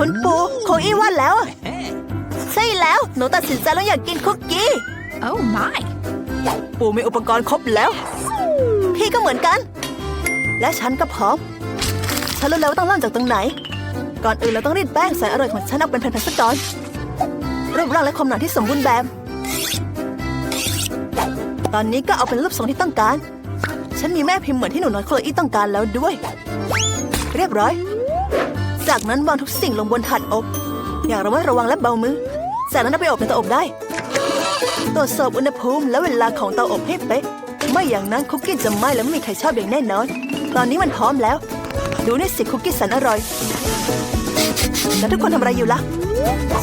คุณปู่โคอี้ว่าแล้วอะใช่แล้ว หนูตัดสินใจแล้วอยากกินคุกกี้ Oh my! ปู่มีอุปกรณ์ครบแล้ว พี่ก็เหมือนกัน และฉันก็พร้อม ฉันรู้แล้วว่าต้องเริ่มจากตรงไหน ก่อนอื่นเราต้องรีดแป้งแสนอร่อยของฉันออกเป็นแผ่นๆสักก่อนรูปร่างและความหนาที่สมบูรณ์แบบ ตอนนี้ก็เอาเป็นรูปทรงที่ต้องการ ฉันมีแม่พิมพ์เหมือนที่หนูน้อยโคลอี้ต้องการแล้วด้วย เรียบร้อย จากนั้นวางทุกสิ่งลงบนถาดอบ อย่างระมัดระวังและเบามือ จากนั้นเอาไปอบในเตาอบได้ ตรวจสอบอุณหภูมิและเวลาของเตาอบให้เป๊ะ ไม่อย่างนั้นคุกกี้จะไหม้และไม่มีใครชอบอย่างแน่นอน ตอนนี้มันพร้อมแล้ว ดูนี่สิคุกกี้แสนอร่อย แล้วทุกคนทำอะไรอยู่ล่ะ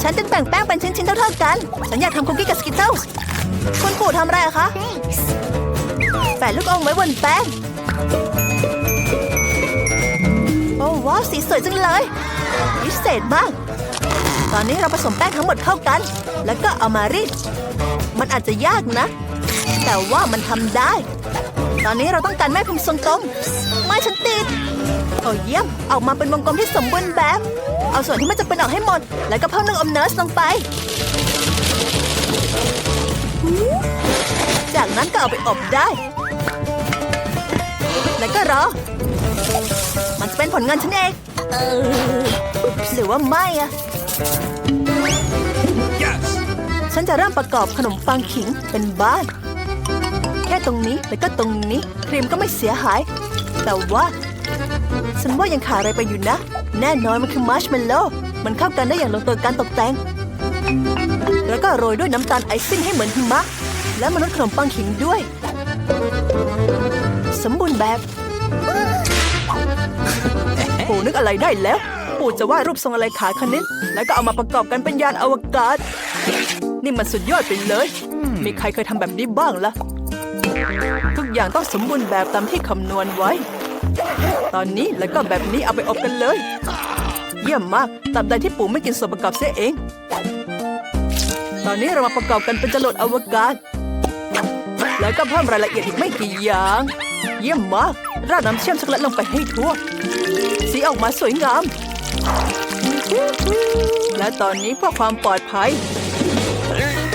ฉันจะแต่งแป้งเป็นชิ้นๆเท่าๆกัน ฉันอยากทำคุกกี้กับสกิตเติลคุณปู่ทำอะไรอะคะ แปะลูกอมไว้บนแป้ง อ้ว้าวสีสวยจังเลยพิเศษมาก ตอนนี้เราผสมแป้งทั้งหมดเข้ากัน แล้วก็เอามารีดมันอาจจะยากนะ แต่ว่ามันทำได้ ตอนนี้เราต้องการแม่พิมพ์ทรงกลมไม่ฉันติดโอ้เยี่ยมออกมาเป็นวงกลมที่สมบูรณ์แบบ เอาส่วนที่ไม่จำเป็นออกให้หมด แล้วก็เพิ่มน้ำอมเนิร์สลงไป จากนั้นก็เอาไปอบได้ แล้วก็รอ เป็นผลงานฉันเอง เออหรือว่าไม่อะ Yes! ฉันจะเริ่มประกอบขนมปังขิงเป็นบ้าน แค่ตรงนี้แล้วก็ตรงนี้ครีมก็ไม่เสียหาย แต่ว่าฉันว่ายังขาดอะไรไปอยู่นะ แน่นอนมันคือมัชเมลโล่มันเข้ากันได้อย่างลงตัวการตกแต่ง แล้วก็โรยด้วยน้ำตาลไอซิ่งให้เหมือนหิมะ และมนุษย์ขนมปังขิงด้วย สมบูรณ์แบบ ปู่นึกอะไรได้แล้ว ปู่จะวาดรูปทรงอะไรขาคณิต แล้วก็เอามาประกอบกันเป็นยานอวกาศ นี่มันสุดยอดไปเลย มีใครเคยทำแบบนี้บ้างล่ะ ทุกอย่างต้องสมบูรณ์แบบตามที่คำนวณไว้ ตอนนี้แล้วก็แบบนี้เอาไปอบกันเลย เยี่ยมมากตราบใดที่ปู่ไม่กินส่วนประกอบเสียเอง ตอนนี้เรามาประกอบกันเป็นจรวดอวกาศ แล้วก็เพิ่มรายละเอียดอีกไม่กี่อย่าง เยี่ยมมาก ราดน้ำเชื่อมช็อกโกแลตลงไปให้ทั่ว สีออกมาสวยงาม และตอนนี้เพื่อความปลอดภัย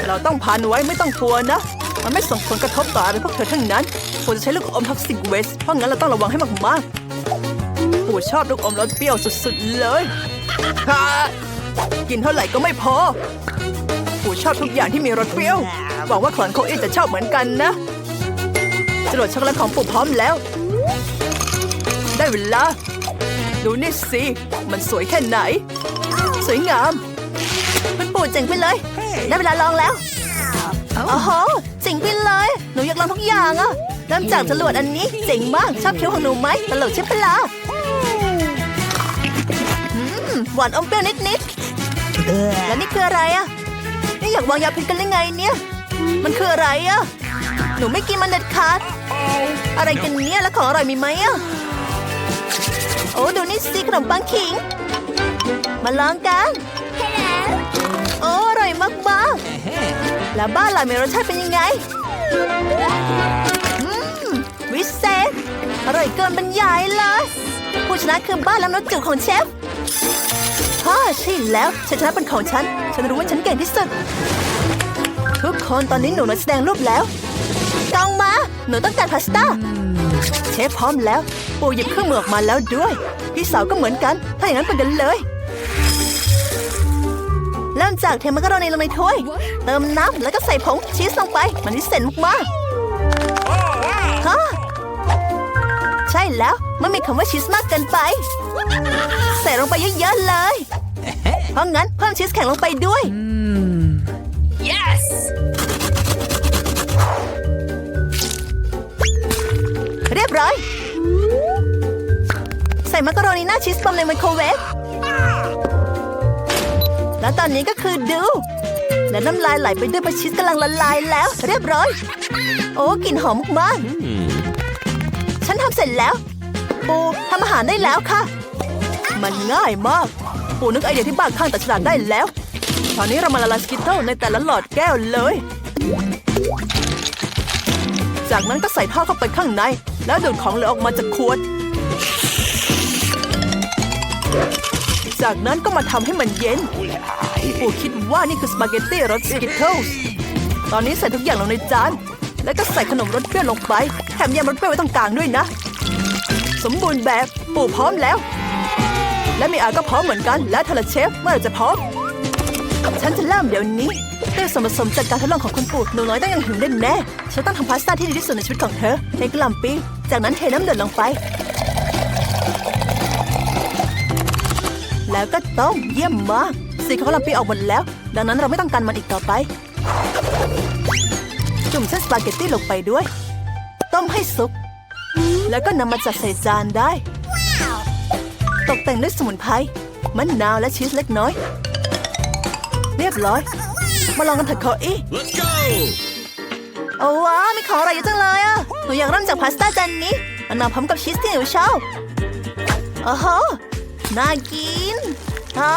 เราต้องพันไว้ไม่ต้องกลัวนะ มันไม่ส่งผลกระทบต่ออะไรพวกเธอทั้งนั้นควรจะใช้ลูกอมท็อกซิกเวส เพราะงั้นเราต้องระวังให้มากๆ ปู่ชอบลูกอมรสเปรี้ยวสุดๆเลยกินเท่าไหร่ก็ไม่พอ ปู่ชอบทุกอย่างที่มีรสเปรี้ยว หวังว่าขลอนโคเอจะชอบเหมือนกันนะจรวดช็อกโกแลตของปู่พร้อมแล้ว ได้เวลา ดูนี่สิ มันสวยแค่ไหน สวยงาม มันปู่เจ๋งไปเลย ได้เวลาลองแล้วโอ้โหเจ๋งไปเลย หนูอยากลองทุกอย่างอะเริ่มจากจรวดอันนี้เจ๋งมาก ชอบเคี้ยวของหนูไหมตลกใช่ปะล่ะอืมหวานอมเปรี้ยวนิดๆแล้วนี่คืออะไรอะนี่อยากวางยาพิษกันหรือไงเนี่ย มันคืออะไรอะหนูไม่กินมันเด็ดขาด อะไรกันเนี่ยแล้วของอร่อยมีไหมอะโอ้ดูนี่สิขนมปังขิง มาลองกันโอ้อร่อยมากๆแล้วบ้านเรามีรสชาติเป็นยังไงอืมวิเศษอร่อยเกินบรรยายเลยผู้ชนะคือบ้านและรสจืดของเชฟฮ่าใช่แล้วชัยชนะเป็นของฉัน ฉันรู้ว่าฉันเก่งที่สุด ทุกคนตอนนี้หนูน้อยแสดงรูปแล้วกองมา หนูต้องการพาสต้า เชฟพร้อมแล้ว ปู่หยิบเครื่องมือออกมาแล้วด้วย พี่สาวก็เหมือนกัน ถ้าอย่างนั้นไปกันเลยเริ่มจากเทมักกะโรนีลงในถ้วย เติมน้ำแล้วก็ใส่ผงชีสลงไป มันพิเศษมากๆฮะใช่แล้วไม่มีคำว่าชีสมากเกินไป ใส่ลงไปเยอะๆเลย เพราะงั้นเพิ่มชีสแข็งลงไปด้วย Yes! เรียบร้อยใส่มักกะโรนีหน้าชีสปอมในไมโครเวฟแล้วตอนนี้ก็คือดู และน้ำลายไหลไปด้วยเพราะชีสกำลังละลายแล้ว เรียบร้อย โอ้กลิ่นหอมมากฉันทำเสร็จแล้ว ปูทำอาหารได้แล้วค่ะ มันง่ายมาก ปูนึกไอเดียที่บ้าข้างแต่ฉลาดได้แล้ว ตอนนี้เรามาละลายสกิตเติลในแต่ละหลอดแก้วเลย จากนั้นก็ใส่ท่อเข้าไปข้างใน แล้วดูดของเหลือออกมาจากขวด จากนั้นก็มาทำให้มันเย็นปู่คิดว่านี่คือสปาเกตตี้รสสกิทเทิลส์ตอนนี้ใส่ทุกอย่างลงในจาน แล้วก็ใส่ขนมรสเปรี้ยวลงไป แถมยำรสเปรี้ยวไว้ตรงกลางด้วยนะ สมบูรณ์แบบปู่พร้อมแล้ว และมีอาก็พร้อมเหมือนกัน และเธอละเชฟเมื่อจะพร้อม ฉันจะเริ่มเดี๋ยวนี้ด้วยส่วนผสมจากการทดลองของคุณปู่หนูน้อยต้องยังถึงแน่แน่ฉันต้องทำพาสต้าที่ดีที่สุดในชีวิตของเธอเทกล่ำปีจากนั้นเทน้ำเดือดลงไป แล้วก็ต้มเยี่ยมมาก สีของกะหล่ำปีออกหมดแล้ว ดังนั้นเราไม่ต้องการมันอีกต่อไป จุ่มเส้นสปาเกตตี้ลงไปด้วย ต้มให้สุก แล้วก็นำมาจัดใส่จานได้ ตกแต่งด้วยสมุนไพรมะนาวและชีสเล็กน้อย เรียบร้อย มาลองกันเถอะคออี้ Let's go! โอ้ว้าวมีของอร่อยเยอะจังเลยอะหนูอยากเริ่มจากพาสต้าจานนี้ มันมาพร้อมกับชีสที่หนูชอบโอ้โห น่ากินอ่า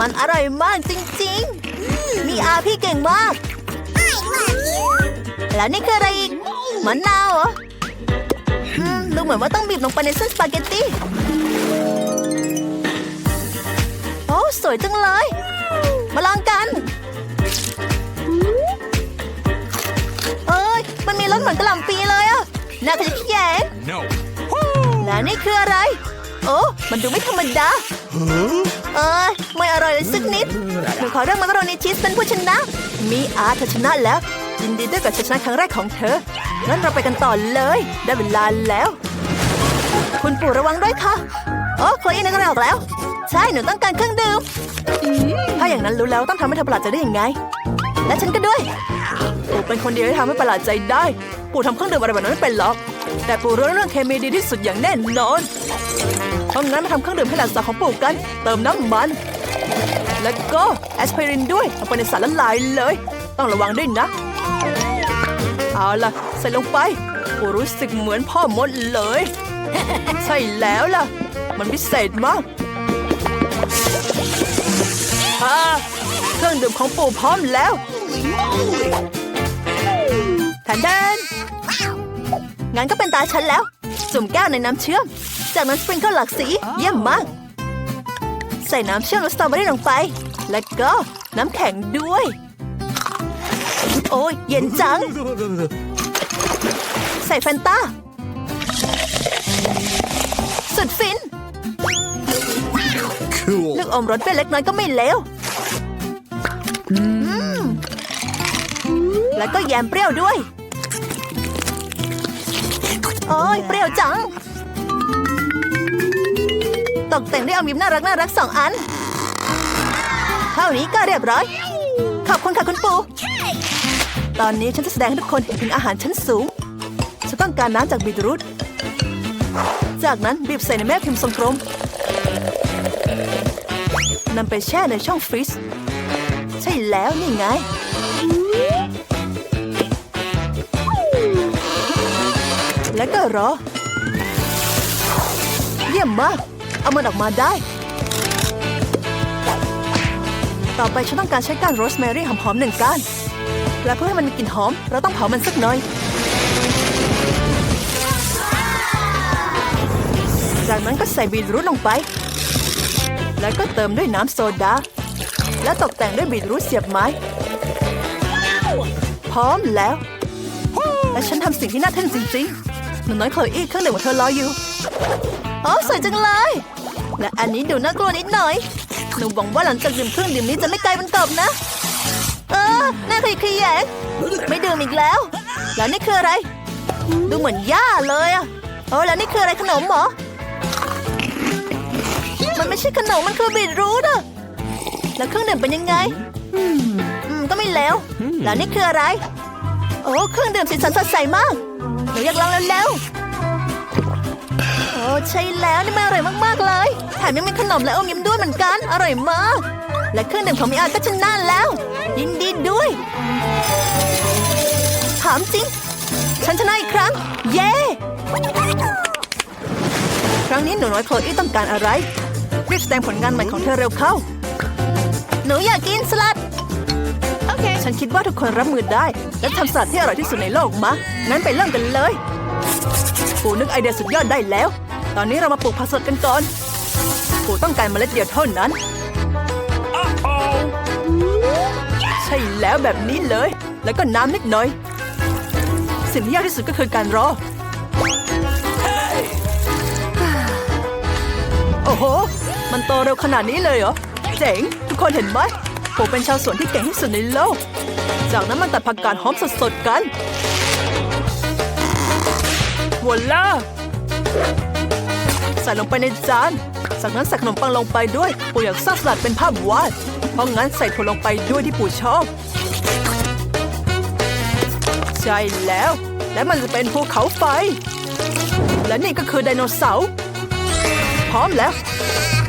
มันอร่อยมากจริงๆ มีอาพี่เก่งมาก แล้วนี่คืออะไรอีกมะนาวเหรออืมดูเหมือนว่าต้องบีบลงไปในเส้นสปาเกตตี้ โอ้สวยจังเลย มาลองกัน เอ้ย มันมีรสเหมือนกระหล่ำปีเลยอะน่าจะขี้แยง No. และนี่คืออะไร โอ้มันดูไม่ธรรมดาเอ้ยไม่อร่อยเลยสักนิดหนูขอเรื่องมักกะโรนีชีสเป็นผู้ชนะ มีอาเธอชนะแล้วยินดีด้วยกับชัยชนะครั้งแรกของเธอ งั้นเราไปกันต่อเลย ได้เวลาแล้ว คุณปู่ระวังด้วยค่ะโอ้โคลอี้นึกอะไรออกแล้ว ใช่ หนูต้องการเครื่องดื่ม ถ้าอย่างนั้นรู้แล้วต้องทำให้เธอประหลาดใจได้ยังไง และฉันก็ด้วย ปู่เป็นคนเดียวที่ทำให้ประหลาดใจได้ ปู่ทำเครื่องดื่มอะไรแบบนั้นไม่เป็นหรอก แต่ปู่รู้เรื่องเคมีดีที่สุดอย่างแน่นอน เพรางั้นมาทำเครื่องดื่มให้หลานสาวของปู่กัน เติมน้ำมัน แล้วก็แอสไพรินด้วยเอาไปในสารละลายเลย ต้องระวังด้วยนะ เอาล่ะ ใส่ลงไปปู่รู้สึกเหมือนพ่อมดเลย ใช่แล้วล่ะ มันพิเศษมากอ่าเครื่องดื่มของปู่พร้อมแล้วแทนแทนงั้นก็เป็นตาฉันแล้ว จุ่มแก้วในน้ำเชื่อม จากนั้นสปริงเกิลหลากสีเยี่ยมมาก ใส่น้ำเชื่อมรสสตรอเบอรี่ลงไป แล้วก็น้ำแข็งด้วย โอ้ยเย็นจัง ใส่แฟนตาสุดฟิน Cool. ลูกอมรสเปรี้ยวเล็กน้อยก็ไม่เลวอืมแล้วก็แยมเปรี้ยวด้วย โอ้ยเปรี้ยวจังต กแต่งด้วยอมยิ้มน่ารักน่ารักสองอัน เท่านี้ก็เรียบร้อย ขอบคุณค่ะคุณปู ตอนนี้ฉันจะแสดงให้ทุกคนเห็นถึงอาหารชั้นสูง ฉันต้องการน้ำจากบีทรูทจากนั้นบีบใส่ในแม่พิมพ์ทรงกลมนำไปแช่ในช่องฟรีซใช่แล้วนี่ไง แล้วก็รอ เยี่ยมมาก เอามันออกมาได้ ต่อไปฉันต้องการใช้ก้านโรสแมรี่หอมๆหนึ่งก้าน และเพื่อให้มันมีกลิ่นหอม เราต้องเผามันสักหน่อย จากนั้นก็ใส่บีทรูทลงไป แล้วก็เติมด้วยน้ำโซดา และตกแต่งด้วยบีทรูทเสียบไม้ พร้อมแล้ว และฉันทำสิ่งที่น่าทึ่งจริงๆหนูน้อยเคยอีกเครื่องดื่มของเธอรออยู่โอ้สวยจังเลย และอันนี้ดูน่ากลัวนิดหน่อย หนูหวังว่าหลังจากดื่มเครื่องดื่มนี้จะไม่กลายเป็นกบนะ เออน่าขยขยงไม่ดื่มอีกแล้ว แล้วนี่คืออะไร ดูเหมือนหญ้าเลยอะโอ้แล้วนี่คืออะไรขนมหรอ มันไม่ใช่ขนมมันคือบีทรูทอะแล้วเครื่องดื่มเป็นยังไง อืมก็ไม่แล้ว แล้วนี่คืออะไร โอ้เครื่องดื่มสีสันสดใสมากหนูอยากลองเร็ว ใช่แล้วนี่มันอร่อยมากๆเลยแถมยังมีขนมและอมยิ้มด้วยเหมือนกัน อร่อยมาก และเครื่องดื่มของมิอาก็ชนะแล้ว ยินดีด้วย ถามจริง ฉันชนะอีกครั้ง เย้ครั้งนี้หนูน้อยโคลอี้ต้องการอะไรรีบแสดงผลงานใหม่ของเธอเร็วเข้า หนูอยากกินสลัด Okay. ฉันคิดว่าทุกคนรับมือได้ และทำสลัดที่อร่อยที่สุดในโลกมางั้นไปเริ่มกันเลยปูนึกไอเดียสุดยอดได้แล้ว ตอนนี้เรามาปลูกผักสดกันก่อนปู่ต้องการเมล็ดเดียวเท่านั้น ใช่แล้วแบบนี้เลย แล้วก็น้ำนิดหน่อย สิ่งที่ยากที่สุดก็คือการรอ โอ้โห มันโตเร็วขนาดนี้เลยเหรอ เจ๋ง ทุกคนเห็นไหมผมเป็นชาวสวนที่เก่งที่สุดในโลก จากนั้นมันตัดผักกาดหอมสดๆกันวอลล่า ใส่ลงไปในจาน จากนั้นใส่ขนมปังลงไปด้วย ปู่อยากสร้างสลัดเป็นภาพวาด เพราะงั้นใส่ถั่วลงไปด้วยที่ปู่ชอบ ใช่แล้ว และมันจะเป็นภูเขาไฟ และนี่ก็คือไดโนเสาร์ พร้อมแล้ว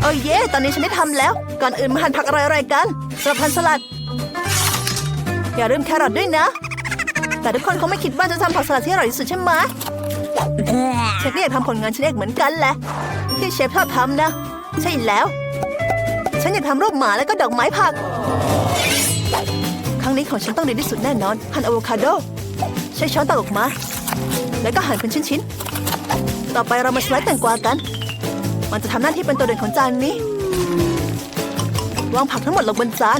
เออเย่ตอนนี้ฉันได้ทำแล้ว ก่อนอื่นมาหั่นผักอะไรๆกันสำหรับพันสลัด อย่าลืมแครอทด้วยนะ แต่ทุกคนคงไม่คิดว่าจะทำผักสลัดที่อร่อยที่สุดใช่ไหมฉันก็อยากทำผลงานชิ้นเอกเหมือนกันแหละ ที่เชฟชอบทำนะ ใช่แล้ว ฉันอยากทำรูปหมาแล้วก็ดอกไม้ผัก ครั้งนี้ของฉันต้องดีที่สุดแน่นอน หั่นอะโวคาโด ใช้ช้อนตักออกมา แล้วก็หั่นเป็นชิ้นๆ ต่อไปเรามาสไลด์แตงกวากัน มันจะทำหน้าที่เป็นตัวเด่นของจานนี้ วางผักทั้งหมดลงบนจาน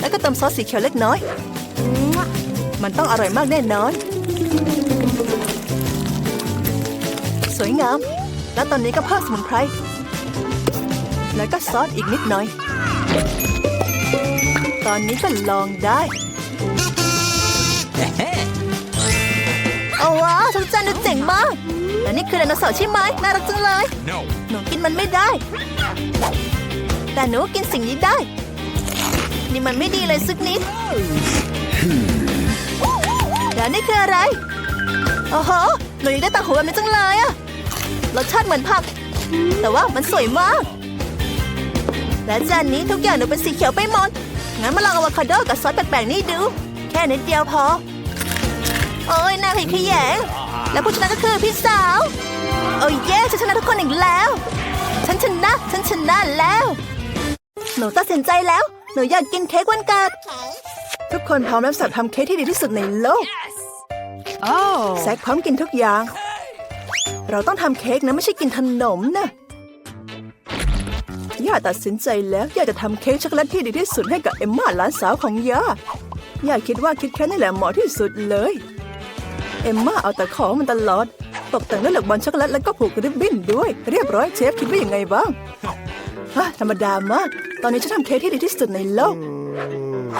แล้วก็เติมซอสสีเขียวเล็กน้อย มันต้องอร่อยมากแน่นอน สวยงาม และตอนนี้ก็เพิ่มสมุนไพร แล้วก็ซอสอีกนิดหน่อย ตอนนี้ก็ลองได้ โอ้ว้าวทุกจานดูเจ๋งมากและนี่คือไดโนเสาร์ใช่ไหมน่ารักจังเลย No. หนูกินมันไม่ได้ แต่หนูกินสิ่งนี้ได้ นี่มันไม่ดีเลยสักนิดแล้วนี่คืออะไร โอ้โห หนูอยากได้ต่างหูแบบนี้จังเลยอะ รสชาติเหมือนผัก แต่ว่ามันสวยมาก และจานนี้ทุกอย่างหนูเป็นสีเขียวไปหมด งั้นมาลองอะโวคาโดกับซอสแปลกๆนี่ดู แค่นิดเดียวพอ โอ้ยน่าขยขยง และผู้ชนะก็คือพี่สาว โอ้ยเย้ฉันชนะทุกคนอีกแล้ว ฉันชนะ ฉันชนะแล้ว หนูตัดสินใจแล้ว หนูอยากกินเค้กวันเกิด ทุกคนพร้อมแล้วสับทำเค้กที่ดีที่สุดในโลก Oh. แซคพร้อมกินทุกอย่าง เราต้องทำเค้กนะไม่ใช่กินขนมนะย่าตัดสินใจแล้วย่าจะทำเค้กช็อกโกแลตที่ดีที่สุดให้กับเอมมาหลานสาวของย่าย่าคิดว่าคิดแค่นี่แหละเหมาะที่สุดเลย เอมมาเอาแต่ของมันตลอด ตกแต่งด้วยเหลือกบอลช็อกโกแลตแล้วก็ผูกริบบิ้นด้วย เรียบร้อยเชฟคิดว่ายังไงบ้างฮะธรรมดามาก ตอนนี้ฉันทำเค้กที่ดีที่สุดในโลก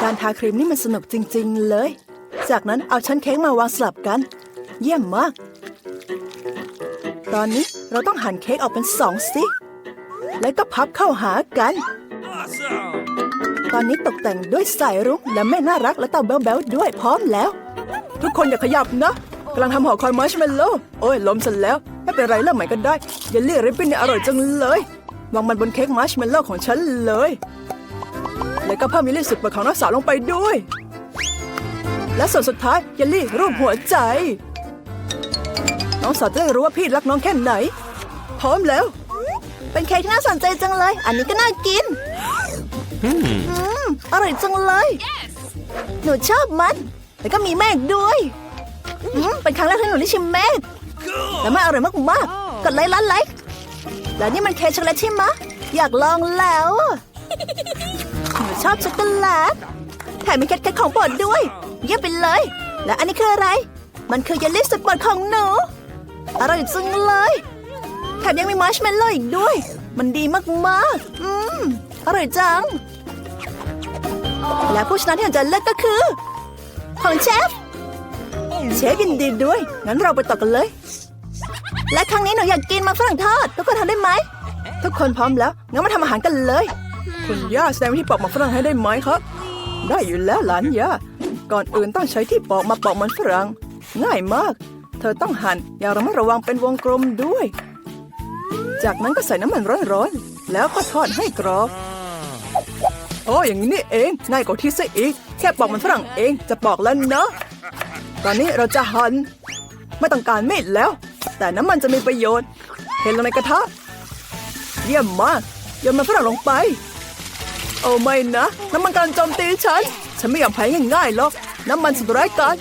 การทาครีมนี่มันสนุกจริง ๆ เลย จากนั้นเอาชั้นเค้กมาวางสลับกัน เยี่ยมมาก ตอนนี้เราต้องหั่นเค้กออกเป็นสองซิแล้วก็พับเข้าหากัน Awesome. ตอนนี้ตกแต่งด้วยสายรุ้งและแม่น่ารักและเต่าแบ๊วๆด้วยพร้อมแล้ว ทุกคนอย่าขยับนะกำลังทำห่อคอยมัชเมลโล่โอ้ยล้มซะแล้ว ไม่เป็นไรเริ่มใหม่ก็ได้เยลลี่ริบบิ้นเนี่ยอร่อยจังเลยวางมันบนเค้กมัชเมลโล่ของฉันเลย แล้วก็เพิ่มเยลลี่สุดโปรดของน้องสาวลงไปด้วย และส่วนสุดท้ายเยลลี่รูปหัวใจ น้องสาวจะได้รู้ว่าพี่รักน้องแค่ไหน พร้อมแล้ว เป็นเค้กที่น่าสนใจจังเลย อันนี้ก็น่ากิน อืม อร่อยจังเลย หนูชอบมัน แล้วก็มีเมฆด้วยอืมเป็นครั้งแรกที่หนูได้ชิมเมฆและมันอร่อยมากๆกดไลค์ล้านไลค์ แล้วนี่มันเค้กช็อกโกแลตใช่ไหมะอยากลองแล้วอะหนูชอบช็อกโกแลตแถมมีเค้กของโปรดด้วย เยี่ยมไปเลย และอันนี้คืออะไร มันคือเยลลี่สุดโปรดของหนู อร่อยจังเลย แถมยังมีมาร์ชเมลโล่อีกด้วย มันดีมากๆ อืม อร่อยจัง และผู้ชนะที่เราจะเลือกก็คือ ของเชฟ เชฟยินดีด้วย งั้นเราไปต่อกันเลย และครั้งนี้หนูอยากกินมันฝรั่งทอด ทุกคนทำได้ไหม ทุกคนพร้อมแล้ว งั้นมาทำอาหารกันเลย คุณย่าแสดงวิธีปอกมันฝรั่งให้ได้ไหมครับ ได้อยู่แล้วหลานย่า ก่อนอื่นต้องใช้ที่ปอกมาปอกมันฝรั่ง ง่ายมาก ธอต้องหั่นอย่าระมัดระวังเป็นวงกลมด้วย จากนั้นก็ใส่น้ำมันร้อนๆ แล้วก็ทอดให้กรอบโอ้อย่างนี้นี่เองง่ายกว่าที่ซะอีก แค่ปอกมันฝรั่งเองจะปอกแล้วเนะตอนนี้เราจะหั่นไม่ต้องการมีดแล้ว แต่น้ำมันจะมีประโยชน์เทลงในกระทะเยี่ยมมากโยนมันฝรั่งลงไป โอ้ไม่นะน้ำมันกำลังโจมตีฉัน ฉันไม่ยอมแพ้ง่ายๆหรอกน้ำมันสุดร้ายกาจ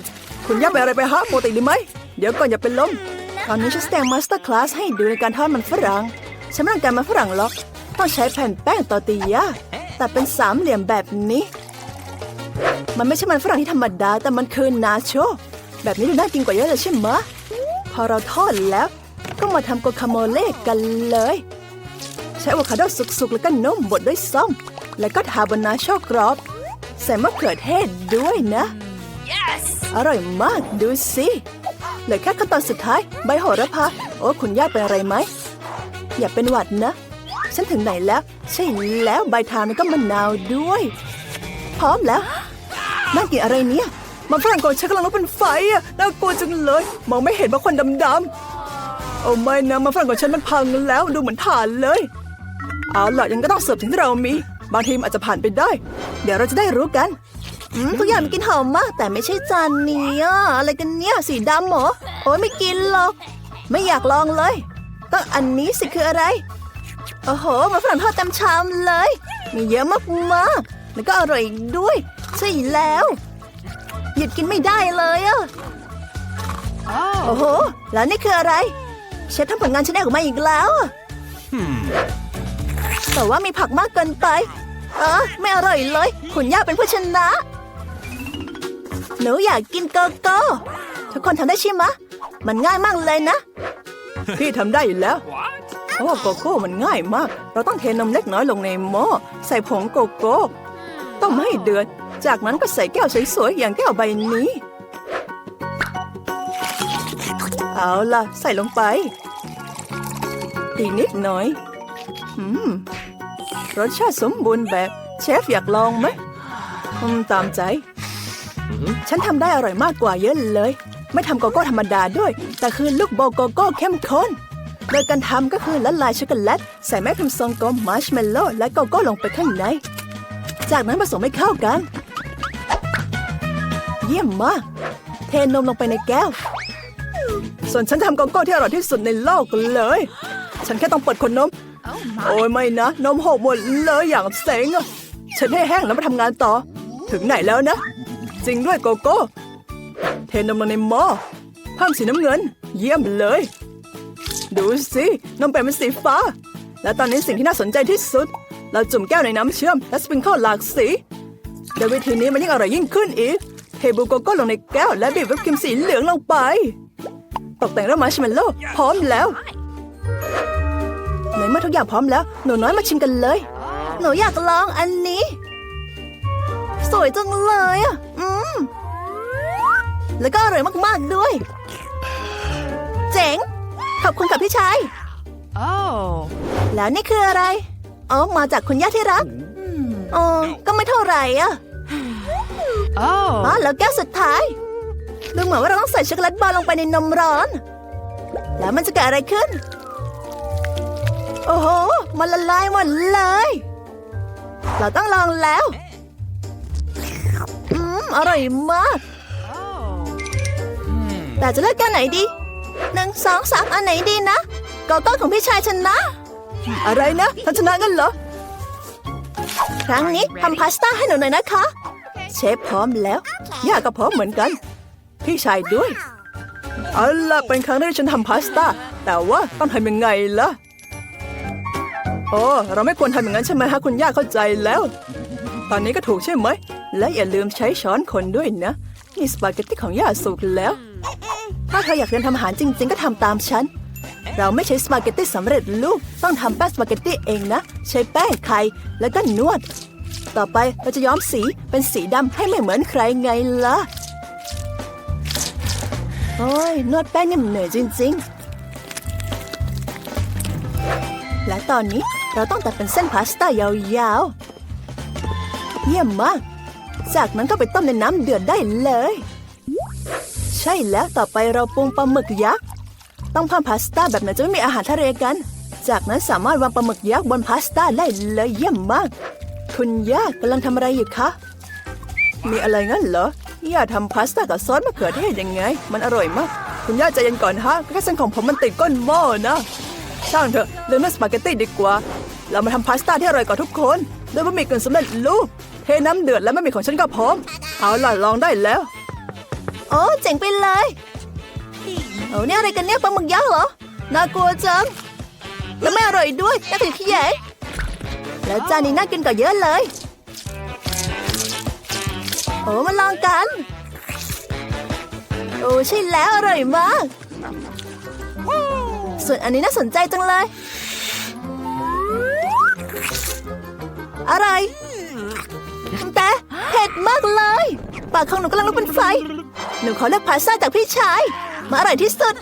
คุณย่าไปอะไรไปฮะโมติดีไหม เดี๋ยวก่อนอย่าเป็นลม ตอนนี้ฉันแสดงมาสเตอร์คลาสให้ดูในการทอดมันฝรั่งฉันไม่ต้องการมันฝรั่งหรอก ต้องใช้แผ่นแป้งตอร์ติยาแต่เป็นสามเหลี่ยมแบบนี้ มันไม่ใช่มันฝรั่งที่ธรรมดา แต่มันคือนาโช แบบนี้ดูน่ากินกว่าเยอะเลยใช่ไหมะพอเราทอดแล้ว ก็มาทำโกคาโมเล่กันเลย ใช้อะโวคาโดสุกๆ แล้วก็นมบดด้วยส้มแล้วก็ทาบนนาโชกรอบ ใส่มะเขือเทศด้วยนะ Yes! อร่อยมากดูสิ เหลือแค่ขั้นตอนสุดท้าย ใบโหระพา โอ้คุณย่าเป็นอะไรไหม อย่าเป็นหวัดนะ ฉันถึงไหนแล้ว ใช่แล้วใบทานี้ก็มะนาวด้วย พร้อมแล้วน่ากินอะไรเนี่ยมันฝรั่งก่อนฉันกำลังลุกเป็นไฟอะน่ากลัวจังเลยมองไม่เห็นว่าควันดำๆโอ้ไม่นะมันฝรั่งก่อนฉันมันพังแล้วดูเหมือนถ่านเลย เอาล่ะยังก็ต้องเสิร์ฟสิ่งที่เรามี บางทีมอาจจะผ่านไปได้ เดี๋ยวเราจะได้รู้กัน ทุกอย่างมันกินหอมมาก แต่ไม่ใช่จานนี้อะอะไรกันเนี่ยสีดำเหรอโอ้ยไม่กินหรอก ไม่อยากลองเลยต้องอันนี้สิคืออะไร โอ้โหมาฝรั่งทอดเต็มชามเลย มีเยอะมากๆแล้วก็อร่อยอีกด้วย ใช่แล้ว หยุดกินไม่ได้เลยอะโอ้ Oh. โห แล้วนี่คืออะไรเชฟทำผลงานชิ้นแรกออกมาอีกแล้วอะแต่ว่ามีผักมากเกินไป เออไม่อร่อยเลย คุณย่าเป็นผู้ชนะ หนูอยากกินโกโก้ทุกคนทำได้ใช่ไหมะมันง่ายมากเลยนะ พี่ทำได้อยู่แล้วเพราะว่าโกโก้มันง่ายมาก เราต้องเทนมเล็กน้อยลงในหม้อใส่ผงโกโก้ต้มให้เดือดจากนั้นก็ใส่แก้วสวยๆอย่างแก้วใบนี้ เอาล่ะ ใส่ลงไป อีกนิดหน่อยอืมรสชาติสมบูรณ์แบบ เชฟอยากลองไหมอืมตามใจ ฉันทำได้อร่อยมากกว่าเยอะเลย ไม่ทำโกโก้ธรรมดาด้วย แต่คือลูกโบโกโก้เข้มข้น โดยการทำก็คือละลายช็อกโกแลต ใส่แม่พิมพ์ทรงกลมมาร์ชเมลโล่และโกโก้ลงไปข้างใน จากนั้นผสมให้เข้ากัน เยี่ยมมาก เทนมลงไปในแก้ว ส่วนฉันทำโกโก้ที่อร่อยที่สุดในโลกเลย ฉันแค่ต้องเปิดขวดนม Oh โอ้ยไม่นะ นมหกหมดเลยอย่างเซ็งอะฉันให้แห้งแล้วมาทำงานต่อ ถึงไหนแล้วนะ จริงด้วยโกโก้ เทนมลงในหม้อเพิ่มสีน้ำเงิน เยี่ยมเลย ดูสินมเป็ดเป็นสีฟ้า และตอนนี้สิ่งที่น่าสนใจที่สุด เราจุ่มแก้วในน้ำเชื่อม และสปริงเกิลหลากสีโดยวิธีนี้มันยิ่งอร่อยยิ่งขึ้นอีก เทบูโกโก้ลงในแก้ว และบีบวิปครีมสีเหลืองลงไป ตกแต่งด้วยมาร์ชเมลโล่พร้อมแล้วในเมื่อทุกอย่างพร้อมแล้ว หนูน้อยมาชิมกันเลย หนูอยากลองอันนี้ สวยจังเลยอะ อืม แล้วก็อร่อยมากๆด้วย เจ๋ง ขอบคุณกับพี่ชาย Oh. แล้วนี่คืออะไร อ๋อ มาจากคุณย่าที่รักอ๋อ ก็ไม่เท่าไหร่อะอ๋อ Oh. แล้วแก้วสุดท้าย ดูเหมือนว่าเราต้องใส่ช็อกโกแลตบอลลงไปในนมร้อน แล้วมันจะเกิดอะไรขึ้น โอ้โห มันละลายหมดเลย เราต้องลองแล้ว อืมอร่อยมาก Oh. แต่จะเลือกแก้วไหนดีหนึ่งสองสามอันไหนดีนะโกโก้ของพี่ชายชนะ อะไรนะท่านชนะกันเหรอ ครั้งนี้ทำพาสต้าให้หนูหน่อยนะคะ เชฟพร้อมแล้ว ย่าก็พร้อมเหมือนกัน พี่ชายด้วย เอาล่ะเป็นครั้งแรกที่ฉันทำพาสต้า แต่ว่าต้องทำยังไงล่ะ โอ้ เราไม่ควรทำอย่างนั้นใช่ไหมฮะคุณย่าเข้าใจแล้ว ตอนนี้ก็ถูกใช่ไหม และอย่าลืมใช้ช้อนคนด้วยนะ นี่สปาเกตตี้ของย่าสุกแล้ว ถ้าเธออยากเรียนทำอาหารจริง ๆ ก็ทำตามฉัน เราไม่ใช้สปาเกตตี้สำเร็จรูปต้องทำแป้งสปาเกตตี้เองนะ ใช้แป้งไข่แล้วก็นวด ต่อไปเราจะย้อมสีเป็นสีดำให้ไม่เหมือนใครไงล่ะ โอ้ยนวดแป้งนี่มันเหนื่อยจริง ๆ และตอนนี้เราต้องตัดเป็นเส้นพาสต้ายาวๆ เยี่ยมมาก จากนั้นก็ไปต้มในน้ำเดือดได้เลย ใช่แล้วต่อไปเราปรุงปลาหมึกยักษ์ ต้องเพิ่มพาสต้าแบบไหนจะไม่มีอาหารทะเลกัน จากนั้นสามารถวางปลาหมึกยักษ์บนพาสต้าได้เลยเยี่ยมมาก คุณย่ากำลังทำอะไรอยู่คะ มีอะไรงั้นเหรอย่าทำพาสต้ากับซอสมะเขือเทศยังไง มันอร่อยมาก คุณย่าใจเย็นก่อนฮะแค่เส้นของผมมันติดก้นหม้อนะ ช่างเถอะเรื่องสปาเกตตี้ดีกว่า เรามาทำพาสต้าที่อร่อยกว่าทุกคน ด้วยบะหมี่กึ่งสำเร็จรูปเทน้ำเดือดและบะหมี่ของฉันก็พร้อม เอาล่ะลองได้แล้ว โอ้เจ๋งไปเลยเอาเนี่ยอะไรกันเนี่ยปลาหมึกยักษ์เหรอ น่ากลัวจัง แล้วไม่อร่อยด้วยน่าถึงขี้ใหญ่แล้วจานนี้น่ากินกว่าเยอะเลย โอ้มาลองกัน โอ้ใช่แล้วอร่อยมาก ส่วนอันนี้น่าสนใจจังเลย อะไร แต่เผ็ดมากเลย ปากของหนูกำลังลุกเป็นไฟ หนูขอเลือกพาสต้าจากพี่ชาย มาอร่อยที่สุด